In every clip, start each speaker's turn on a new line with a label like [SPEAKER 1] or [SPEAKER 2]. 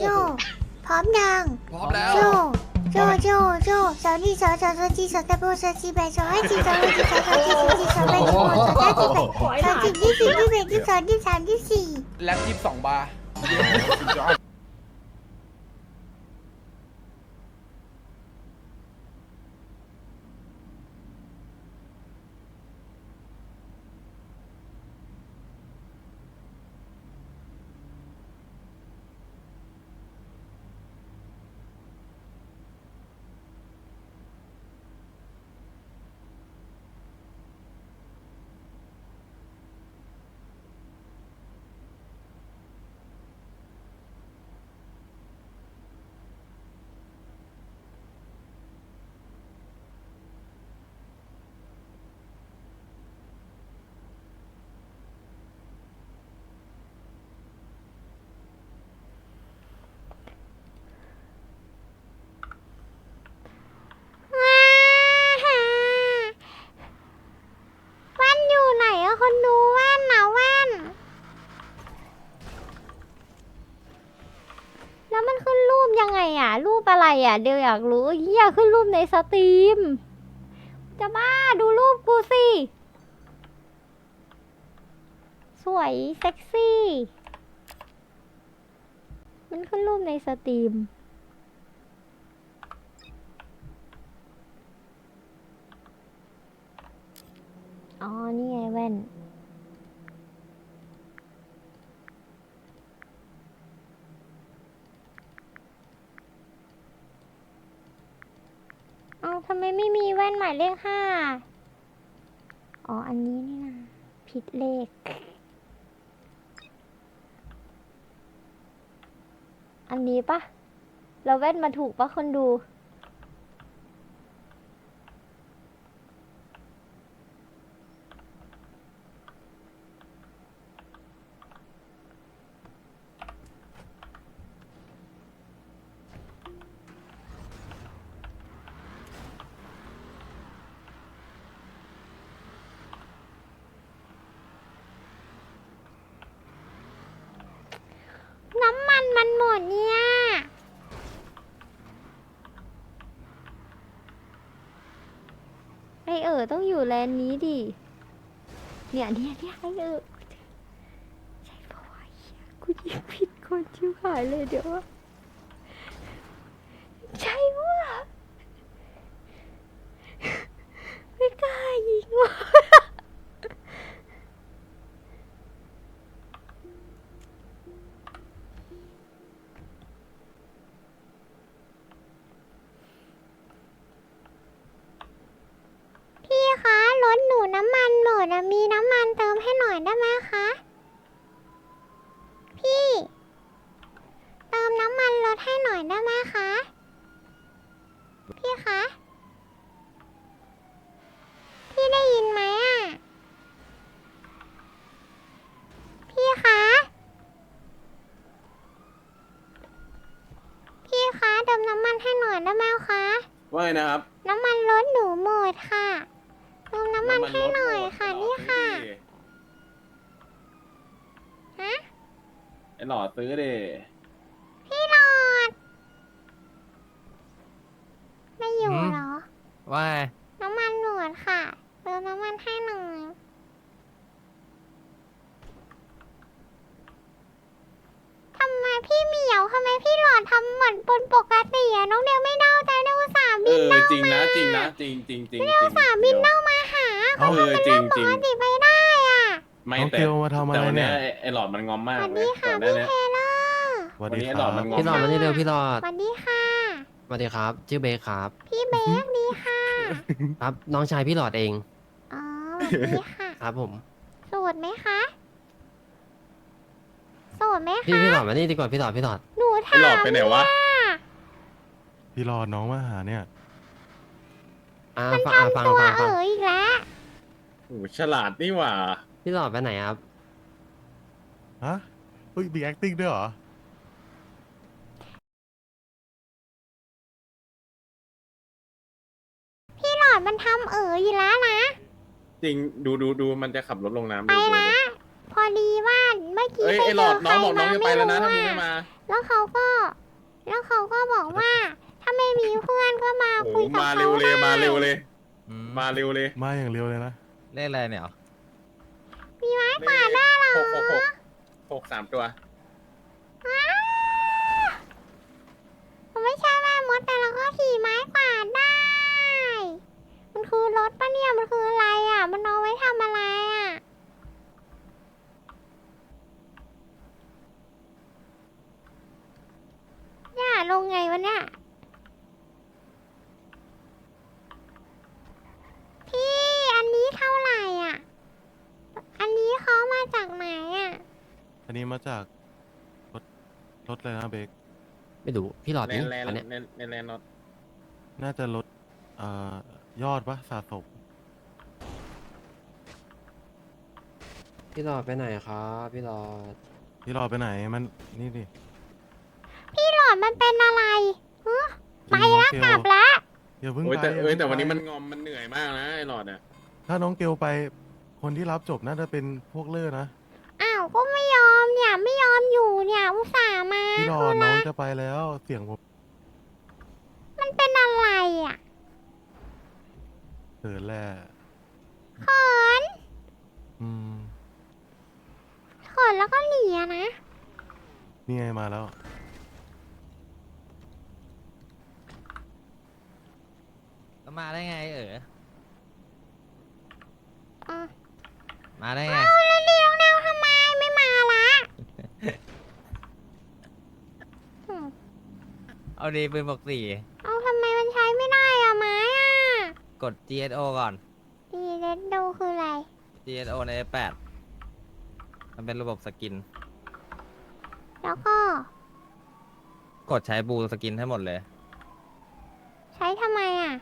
[SPEAKER 1] โจ พร้อมยัง
[SPEAKER 2] พร้อมแล้ว
[SPEAKER 1] โจ โจ โจ โจสาวนี่สาวสาวสาวจีสาวตะโบสาวจีแบสาวให้จีสาวให้จีสาวสาวจีสาวจีสาวแบสาวสาวจีแบสาวจีที่สี่ที่แบที่สองที่สามที่สี่
[SPEAKER 2] แล็บยี่สิบสองบาร์
[SPEAKER 1] แว่นอยู่ไหนอะคนดูแว่นนะแว่น แล้วมันขึ้นรูปยังไงอะ รูปอะไรอะ เดี๋ยวอยากรู้เฮียขึ้นรูปในสตรีม จะบ้าดูรูปกูสิ สวย เซ็กซี่ มันขึ้นรูปในสตรีมอ๋อ นี่ไงแว่น เอาทำไมไม่ มีแว่นหมายเลขห้าอ๋อ อันนี้นี่นะผิดเลข อันนี้ปะเราแว่นมาถูกปะคนดู น้ำมันมันหมดเนี่ย ไอเอ๋อต้องอยู่แลนนี้ดิ เนี่ยเนี่ยเนี่ยไอเอ๋อใช่ปะวะเหี้ยกูยิงผิดคนชิวหายเลยเดี๋ยวอะใช่วะไม่กล้ายิงว่ะ พี่คะรถหนูน้ำมันหมดอะมีน้ำมันเติมให้หน่อยได้ไหมคะ พี่ เติมน้ำมันรถให้หน่อยได้ไหมคะ พี่คะ พี่ได้ยินไหมอะพี่คะ พี่คะเติม น้ำมันให้หน่อยได้ไหมคะ
[SPEAKER 3] ว่าไงนะครับ
[SPEAKER 1] น้ำมันรถหนูหมดค่ะเติมน้ำมันให้หน่อยค่ะำ
[SPEAKER 3] มั
[SPEAKER 1] นี่
[SPEAKER 3] รถ
[SPEAKER 1] ค่ะ
[SPEAKER 3] ซื้อดิ
[SPEAKER 1] ฮะ
[SPEAKER 3] ไอ้หลอดซื้อดิ
[SPEAKER 1] พี่หลอด ไม่อยู่
[SPEAKER 4] หืม
[SPEAKER 1] เหรอ
[SPEAKER 4] ว่าไง
[SPEAKER 1] น้ำมันหมดค่ะเติมน้ำมันให้หน่อยทำไมพี่เหมียวทำไม พี่หลอดทำเหมือนปนปกติอะน้องเดียวไม่เน่าใจน้องอุตส่าห์
[SPEAKER 3] เอ
[SPEAKER 1] บิน
[SPEAKER 3] อ
[SPEAKER 1] เน่า
[SPEAKER 3] จริงนะ
[SPEAKER 1] มา
[SPEAKER 3] จริงนะจริงจริงจริง
[SPEAKER 1] พี่อุตส่าห์บินเน่ามาหา
[SPEAKER 3] เออจริงจ
[SPEAKER 1] ป
[SPEAKER 3] ริง
[SPEAKER 1] กติไปได้อะ
[SPEAKER 3] ไม่
[SPEAKER 5] น้อง
[SPEAKER 3] แต่
[SPEAKER 5] เกลมาทำอะไร
[SPEAKER 3] แต่วัน
[SPEAKER 5] เนี่
[SPEAKER 3] เนี้ย
[SPEAKER 5] ย
[SPEAKER 3] ไอ้ไอ้หลอดมันงอม
[SPEAKER 1] ส
[SPEAKER 3] มาก
[SPEAKER 1] วัส
[SPEAKER 3] เล
[SPEAKER 1] ดี
[SPEAKER 3] ย
[SPEAKER 1] ค่ะ
[SPEAKER 3] ก่อนหน้า
[SPEAKER 1] พี่
[SPEAKER 3] เนี้ย
[SPEAKER 1] เทเลอร์
[SPEAKER 5] สวัสดี
[SPEAKER 3] วันนี้
[SPEAKER 5] ค
[SPEAKER 3] หล
[SPEAKER 5] รั
[SPEAKER 3] อดมัน
[SPEAKER 5] บ
[SPEAKER 3] งอ
[SPEAKER 4] พี่หลอดมานี่เร็วพี่หลอด
[SPEAKER 1] สวัสดีค่ะ
[SPEAKER 4] สวัสดีครับ ชื่อเบคครับ
[SPEAKER 1] พี่เบคดีค่ะ
[SPEAKER 4] ครับน้องชายพี่หลอดเอง
[SPEAKER 1] อ๋อสวัสดีค่ะ
[SPEAKER 4] ครับผม
[SPEAKER 1] โสดไหมคะโสดไหม
[SPEAKER 4] พี่
[SPEAKER 1] คะ
[SPEAKER 4] พี่หลอดมานี่ดีกว่าพี่หลอดพี่หลอด
[SPEAKER 1] หนู
[SPEAKER 3] ไอ้
[SPEAKER 1] ถาม
[SPEAKER 3] หลอดไปไหนวะ
[SPEAKER 5] พี่รอน้องมาหาเนี่ย
[SPEAKER 4] อ่าฟังอ่าฟัง
[SPEAKER 1] ตัว
[SPEAKER 4] ฟัง
[SPEAKER 1] เอ
[SPEAKER 4] ฟัง
[SPEAKER 1] ออีกแล้ว
[SPEAKER 3] โอ้ฉลาดนี่หว่า
[SPEAKER 4] พี่หลอดไปไหนครับ
[SPEAKER 5] ฮะเฮ้ยมี acting ด้วยเหรอ
[SPEAKER 1] พี่หลอดมันทำเอออีกแล้วนะ
[SPEAKER 3] จริง ดูดูดูมันจะขับรถลงน้ำ
[SPEAKER 1] ไป
[SPEAKER 3] ดูดู
[SPEAKER 1] ละพอดีว่าเมื่ อมื่อกี้
[SPEAKER 3] เอ้ย
[SPEAKER 1] ไป
[SPEAKER 3] ไอ้ห
[SPEAKER 1] เจ
[SPEAKER 3] ลอ
[SPEAKER 1] อ
[SPEAKER 3] ด
[SPEAKER 1] ใค
[SPEAKER 3] น้
[SPEAKER 1] ร
[SPEAKER 3] องบอกน้
[SPEAKER 1] มา
[SPEAKER 3] องจะไป
[SPEAKER 1] ไม่
[SPEAKER 3] แล้ว
[SPEAKER 1] รู้
[SPEAKER 3] นะถ้ามึง
[SPEAKER 1] อะ
[SPEAKER 3] ไม่มา
[SPEAKER 1] แล้วเขาก็ แล้วเขาก็บอกว่า ถ้าไม่มีเพื่อนก็มา
[SPEAKER 3] โอ้โห
[SPEAKER 1] คุยกับ
[SPEAKER 3] มา
[SPEAKER 1] เขา
[SPEAKER 3] เร็วเลย
[SPEAKER 1] ได้
[SPEAKER 3] มาเร็วเลย
[SPEAKER 2] อืม
[SPEAKER 3] มาเร็วเลย
[SPEAKER 5] มาอย่างเร็วเลยนะ
[SPEAKER 2] เลขอะไรเนี่ยเหรอ
[SPEAKER 1] มีไม้กวาดได้เหรอ
[SPEAKER 3] หกหกหกหกสามตัว
[SPEAKER 1] ว้าวมันไม่ใช่แม่มดแต่เราก็ขี่ไม้กวาดได้ มันคือรถปะเนี่ยมันคืออะไรอะ มันเอาไว้ทำอะไรอะ เนี่ย ลงไงวะเนี่ย พี่ อันนี้เท่าไหร่อะ อันนี้เขามาจากไหนอะ
[SPEAKER 5] อันนี้มาจากรถรถเลยนะเบรก
[SPEAKER 4] ไม่ดูพี่หลอด
[SPEAKER 3] แล
[SPEAKER 4] นี่
[SPEAKER 3] นแลน
[SPEAKER 4] อันเนี้ย
[SPEAKER 3] แลนแลนแลนน็อต
[SPEAKER 5] น่าจะรถเอ่อยอดปะสะสม
[SPEAKER 4] พี่หลอดไปไหนครับ พี่หลอด
[SPEAKER 5] ที่รอไปไหนมันนี่ดิ
[SPEAKER 1] พี่หลอด มันเป็นอะไรฮะไป
[SPEAKER 5] น้อง
[SPEAKER 1] แล้ว
[SPEAKER 5] เก
[SPEAKER 1] กลับแล้ว
[SPEAKER 5] อย่าเพิ่ง
[SPEAKER 3] โอ้ย
[SPEAKER 5] ไป
[SPEAKER 3] แต่
[SPEAKER 5] อย่า
[SPEAKER 3] เอ้ย
[SPEAKER 5] พิ่ง
[SPEAKER 3] แต่วันนี้
[SPEAKER 5] ไป
[SPEAKER 3] มันงอมมันเหนื่อยมากนะไอ้หลอดอะ
[SPEAKER 5] ถ้าน้องเกลไป คนที่รับจบน่าจะเป็นพวกเล่อนะ
[SPEAKER 1] อ้าวก็ไม่ยอมเนี่ยไม่ยอมอยู่เนี่ยอุตส่าห์มา
[SPEAKER 5] พี่รอ
[SPEAKER 1] คือ
[SPEAKER 5] น้อง
[SPEAKER 1] อะไร
[SPEAKER 5] จะไปแล้วเสียงผม
[SPEAKER 1] มันเป็นอะไรอะ
[SPEAKER 5] เขินแหละ
[SPEAKER 1] เขิน
[SPEAKER 5] อืม
[SPEAKER 1] เขินแล้วก็หนีอะนะ
[SPEAKER 5] นี่ไงมาแล้ว
[SPEAKER 2] แล้ว มาได้ไงเออ
[SPEAKER 1] อะ
[SPEAKER 2] มาได้ไง
[SPEAKER 1] เอาแล้วเลี้ยวแนวทำไมไม่มาละอืม
[SPEAKER 2] เอาดีปืนบอกสี่
[SPEAKER 1] เอาทำไมมันใช้ไม่ได้อะไม้อะ
[SPEAKER 2] กด GSO ก่อน
[SPEAKER 1] ดีเลนดูคืออะไร
[SPEAKER 2] GSO ใน8มันเป็นระบบสกิน
[SPEAKER 1] แล้วก็
[SPEAKER 2] กดใช้บูสกินให้หมดเลย
[SPEAKER 1] ใช้ทำไมอะ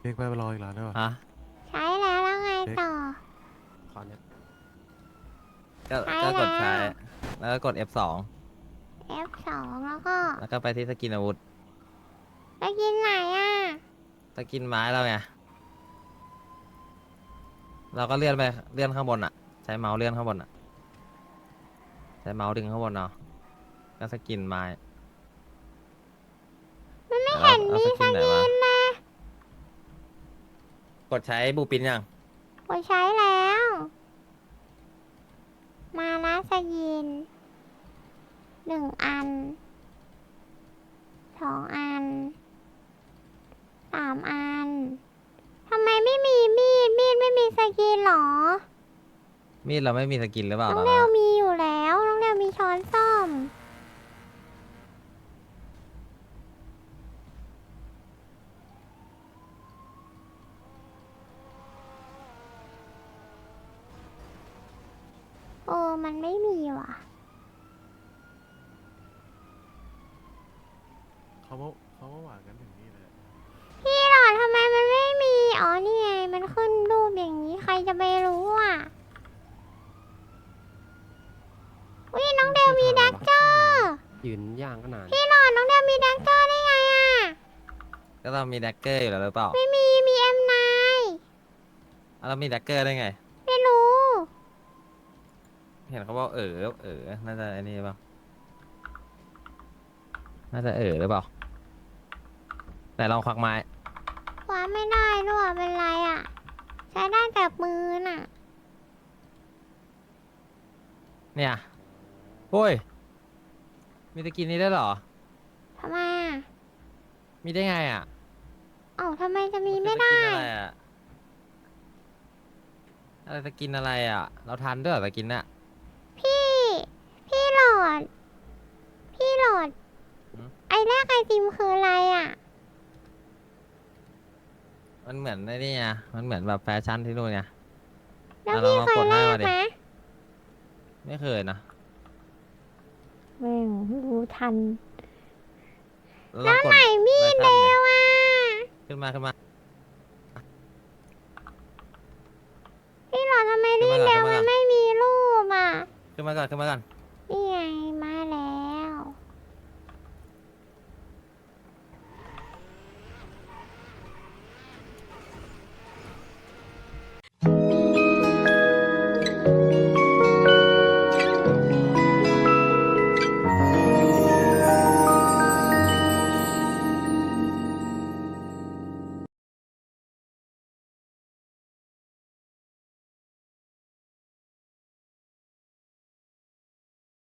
[SPEAKER 5] เบรกไปรออีกแล้วได้ปะ
[SPEAKER 2] ฮะ
[SPEAKER 1] ใช้แล้วแล้วไงต่อ
[SPEAKER 4] ขอเนี้ย
[SPEAKER 2] ก็
[SPEAKER 1] ใช้
[SPEAKER 2] ก็กดใช้
[SPEAKER 1] แล้ว
[SPEAKER 2] แล้วก็กด F2
[SPEAKER 1] F2 แล้วก็
[SPEAKER 2] แล้วก็ไปที่สกินอาวุธ
[SPEAKER 1] ไปกินไหนอะ
[SPEAKER 2] สกินไม้เราไง เราก็เลื่อนไปเลื่อนข้างบนอะ ใช้เมาส์เลื่อนข้างบนอะ ใช้เมาส์ดึงข้างบนเนาะก็สกินไม้
[SPEAKER 1] มันไม่
[SPEAKER 2] แล้ว
[SPEAKER 1] เห็น
[SPEAKER 2] เอา
[SPEAKER 1] มี
[SPEAKER 2] ส
[SPEAKER 1] ส
[SPEAKER 2] กินไหน
[SPEAKER 1] กิ
[SPEAKER 2] มา
[SPEAKER 1] นนะ
[SPEAKER 2] กดใช้บูปินยัง
[SPEAKER 1] กดใช้แล้ว มานะสกินหนึ่งอันสองอันสามอันทำไมไม่มีมีด มีดไม่มีสกินหรอ
[SPEAKER 2] มีดเราไม่มีสกินหรือเปล่า
[SPEAKER 1] น้อง
[SPEAKER 2] ตอน
[SPEAKER 1] เด
[SPEAKER 2] นั้น
[SPEAKER 1] ว
[SPEAKER 2] อะ
[SPEAKER 1] มีอยู่แล้ว น้องเดวมีช้อนส้อม เออมันไม่มีว่ะ
[SPEAKER 5] เขามาเขามาหวานกันถึงนี่เลย
[SPEAKER 1] พี่หลอดทำไมมันไม่มี อ๋อ นี่ไง มันขึ้นรูปอย่างนี้ ใครจะไปรู้อะอุ้ยน้องเดวมีแดกเจอร์
[SPEAKER 4] ยืนย่างก็นาน
[SPEAKER 1] พี่หลอดน้องเดวมีแดกเจอร์ได้ไงอะ
[SPEAKER 2] ก็ต้องมีแดกเกอร์อยู่แล้วหรือเปล่า
[SPEAKER 1] ไม่มี มีเอ็มนาย
[SPEAKER 2] อะแล้วมีแดกเกอร์ได้ไง
[SPEAKER 1] ไม่รู้
[SPEAKER 2] เห็นเขาบอกเออเออน่าจะไอ้นี่เปล่าน่าจะเออหรือเปล่าไหนลองควักไม้
[SPEAKER 1] คว้าไม่ได้ด้วยเป็นไรอะ ใช้ได้แต่มือน่ะ
[SPEAKER 2] เนี่ยโอ้ยมีตะกินนี้ได้วยเหรอ
[SPEAKER 1] ทำไมอะ
[SPEAKER 2] มีได้ไงอะ
[SPEAKER 1] เอ้าทำไมจะมี
[SPEAKER 2] น
[SPEAKER 1] ไม่
[SPEAKER 2] คือ
[SPEAKER 1] ได้
[SPEAKER 2] ตะกินอะไรอะอะไรตะกินอะไรอะ เราทันด้วยเหรอตะกินน่ะ
[SPEAKER 1] พี่ พี่หลอด พี่หลอด
[SPEAKER 2] หืม
[SPEAKER 1] ไอแรกไอติมคืออะไรอะ
[SPEAKER 2] มันเหมือนไอ้นี่ไงมันเหมือนแบบแฟชั่นที่นู่นไง
[SPEAKER 1] แล้ว
[SPEAKER 2] อะ
[SPEAKER 1] พี่
[SPEAKER 2] ลอง
[SPEAKER 1] เคย
[SPEAKER 2] กดให้
[SPEAKER 1] แลก
[SPEAKER 2] มาดิ
[SPEAKER 1] ไหม
[SPEAKER 2] ไม่เคยนะ
[SPEAKER 1] แม่งรู้ทัน
[SPEAKER 2] ล
[SPEAKER 1] แล้
[SPEAKER 2] อง
[SPEAKER 1] ว
[SPEAKER 2] กด
[SPEAKER 1] ไหนมีด
[SPEAKER 2] แฟ
[SPEAKER 1] เด
[SPEAKER 2] ชั่นดิ
[SPEAKER 1] วอะ
[SPEAKER 2] ขึ้นมาขึ้นมา
[SPEAKER 1] พี่หลอดทำไม
[SPEAKER 2] ขึ้
[SPEAKER 1] มี
[SPEAKER 2] น
[SPEAKER 1] ด
[SPEAKER 2] มาก่
[SPEAKER 1] เด
[SPEAKER 2] อน
[SPEAKER 1] ว
[SPEAKER 2] ขึ้นมาก่อน
[SPEAKER 1] มันไม่มีรูปอะ
[SPEAKER 2] ขึ้นมาก่อนขึ้นมาก่อน